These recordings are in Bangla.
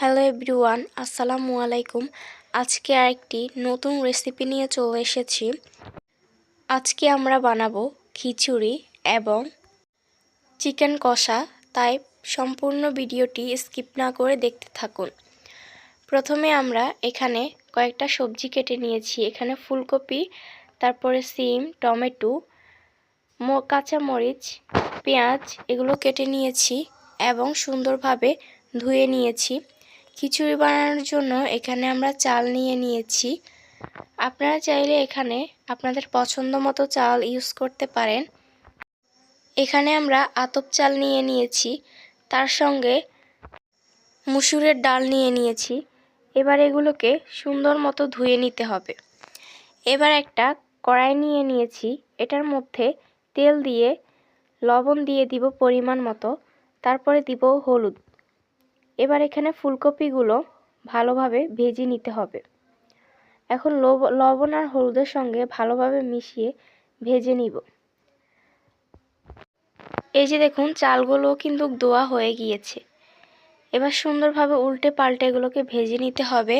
হ্যালো এভরিওয়ান, আসসালামু আলাইকুম। আজকে আরেকটি নতুন রেসিপি নিয়ে চলে এসেছি। আজকে আমরা বানাবো খিচুড়ি এবং চিকেন কষা। তাই সম্পূর্ণ ভিডিওটি স্কিপ না করে দেখতে থাকুন। প্রথমে আমরা এখানে কয়েকটা সবজি কেটে নিয়েছি। এখানে ফুলকপি, তারপরে সিম, টমেটো কাঁচামরিচ, পেঁয়াজ, এগুলো কেটে নিয়েছি এবং সুন্দরভাবে ধুয়ে নিয়েছি। খিচুড়ি বানানোর জন্য এখানে আমরা চাল নিয়ে নিয়েছি। আপনারা চাইলে এখানে আপনাদের পছন্দ মতো চাল ইউজ করতে পারেন। এখানে আমরা আতপ চাল নিয়ে নিয়েছি। তার সঙ্গে মুসুরের ডাল নিয়ে নিয়েছি। এবার এগুলোকে সুন্দর মতো ধুয়ে নিতে হবে। এবার একটা কড়াই নিয়ে নিয়েছি। এটার মধ্যে তেল দিয়ে লবণ দিয়ে দিব পরিমাণ মতো। তারপরে দিব হলুদ। এবার এখানে ফুলকপিগুলো ভালোভাবে ভেজে নিতে হবে। এখন লবণ আর হলুদের সঙ্গে ভালোভাবে মিশিয়ে ভেজে নিব। এই যে দেখুন চালগুলো কিন্তু দোয়া হয়ে গিয়েছে। এবার সুন্দরভাবে উল্টে পাল্টে এগুলোকে ভেজে নিতে হবে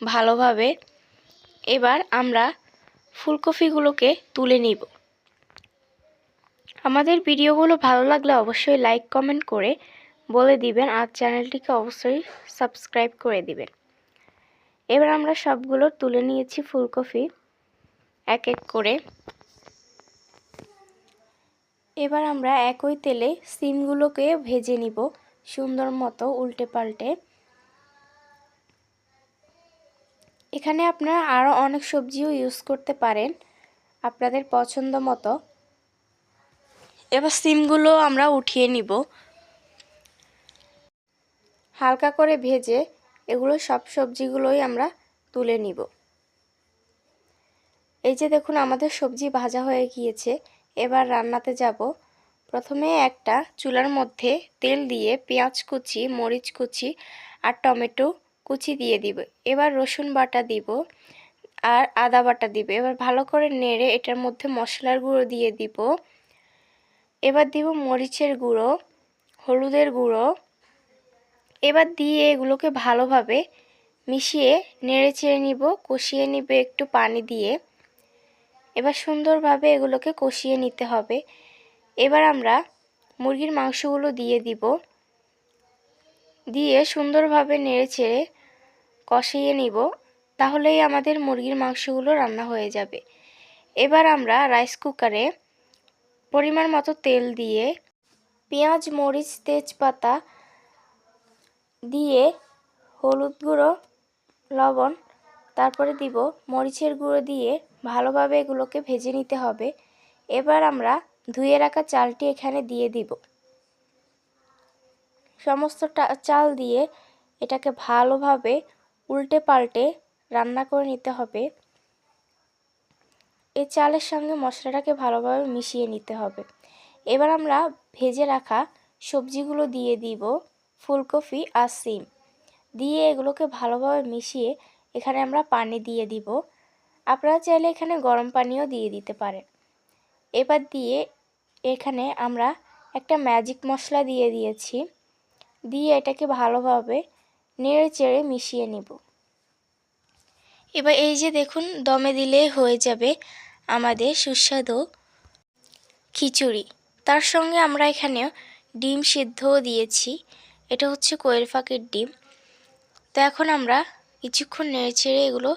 ভালোভাবে। এবার আমরা ফুলকপিগুলোকে তুলে নিব। আমাদের ভিডিওগুলো ভালো লাগলে অবশ্যই লাইক, কমেন্ট করে বলে দিবেন আর চ্যানেলটিকে অবশ্যই সাবস্ক্রাইব করে দিবেন। এবার আমরা সবগুলো তুলে নিয়েছি ফুলকপি এক এক করে। এবার আমরা একই তেলে সিমগুলোকে ভেজে নিব সুন্দর মতো উল্টে পাল্টে। এখানে আপনারা আরও অনেক সবজিও ইউজ করতে পারেন আপনাদের পছন্দ মতো। এবার সিমগুলো আমরা উঠিয়ে নিব। হালকা করে ভেজে এগুলো সব সবজিগুলোই আমরা তুলে নিব। এই যে দেখুন আমাদের সবজি ভাজা হয়ে গিয়েছে, এবার রান্নাতে যাব। প্রথমে একটা চুলার মধ্যে তেল দিয়ে পেঁয়াজ কুচি, মরিচ কুচি আর টমেটো কুচি দিয়ে দিব। এবার রসুন বাটা দিব আর আদা বাটা দিব। এবার ভালো করে নেড়ে এটার মধ্যে মশলার গুঁড়ো দিয়ে দিব। এবার দিব মরিচের গুঁড়ো, হলুদের গুঁড়ো এবার দিয়ে এগুলোকে ভালোভাবে মিশিয়ে নেড়ে চেড়ে নিব, কষিয়ে নিবে একটু পানি দিয়ে। এবার সুন্দরভাবে এগুলোকে কষিয়ে নিতে হবে। এবার আমরা মুরগির মাংসগুলো দিয়ে দিব। দিয়ে সুন্দরভাবে নেড়ে চেড়ে কষিয়ে নিব, তাহলেই আমাদের মুরগির মাংসগুলো রান্না হয়ে যাবে। এবার আমরা রাইস কুকারে পরিমাণ মতো তেল দিয়ে পেঁয়াজ, মরিচ, তেজপাতা দিয়ে হলুদ গুঁড়ো, লবণ, তারপরে দিব মরিচের গুঁড়ো দিয়ে ভালোভাবে এগুলোকে ভেজে নিতে হবে। এবার আমরা ধুয়ে রাখা চালটি এখানে দিয়ে দিব। সমস্ত চাল দিয়ে এটাকে ভালোভাবে উল্টে পাল্টে রান্না করে নিতে হবে। এই চালের সঙ্গে মশলাটাকে ভালোভাবে মিশিয়ে নিতে হবে। এবার আমরা ভেজে রাখা সবজিগুলো দিয়ে দিব। ফুলকপি আর সিম দিয়ে এগুলোকে ভালোভাবে মিশিয়ে এখানে আমরা পানি দিয়ে দিব। আপনারা চাইলে এখানে গরম পানিও দিয়ে দিতে পারেন। এবার দিয়ে এখানে আমরা একটা ম্যাজিক মশলা দিয়ে দিয়েছি। দিয়ে এটাকে ভালোভাবে নেড়ে চেড়ে মিশিয়ে নিব। এবার এই যে দেখুন, দমে দিলে হয়ে যাবে আমাদের সুস্বাদু খিচুড়ি। তার সঙ্গে আমরা এখানে ডিম সিদ্ধও দিয়েছি। এটা হচ্ছে কোয়েল ফাঁকের ডিম। তো এখন আমরা কিছুক্ষণ নেড়ে ছেড়ে এগুলো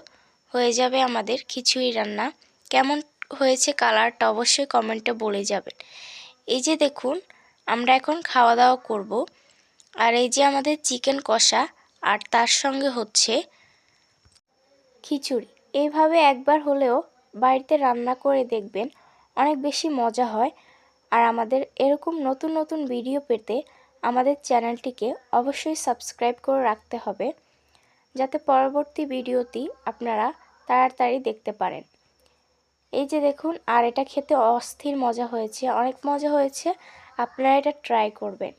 হয়ে যাবে আমাদের খিচুড়ি রান্না। কেমন হয়েছে কালারটা অবশ্যই কমেন্টে বলে যাবেন। এই যে দেখুন, আমরা এখন খাওয়া দাওয়া করব। আর এই যে আমাদের চিকেন কষা, আর তার সঙ্গে হচ্ছে খিচুড়ি। এইভাবে একবার হলেও বাড়িতে রান্না করে দেখবেন, অনেক বেশি মজা হয়। আর আমাদের এরকম নতুন নতুন ভিডিও পেতে আমাদের চ্যানেলটিকে অবশ্যই সাবস্ক্রাইব করে রাখতে হবে, যাতে পরবর্তী ভিডিওটি আপনারা তাড়াতাড়ি দেখতে পারেন। এই যে দেখুন, আর এটা খেতে অস্থির মজা হয়েছে। অনেক মজা হয়েছে। আপনারা এটা ট্রাই করবেন।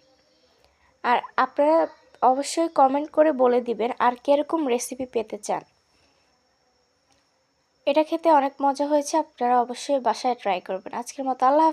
আর আপনারা অবশ্যই কমেন্ট করে বলে দিবেন, আর কীরকম রেসিপি পেতে চান। এটা খেতে অনেক মজা হয়েছে। আপনারা অবশ্যই বাসায় ট্রাই করবেন। আজকের মতো আল্লাহ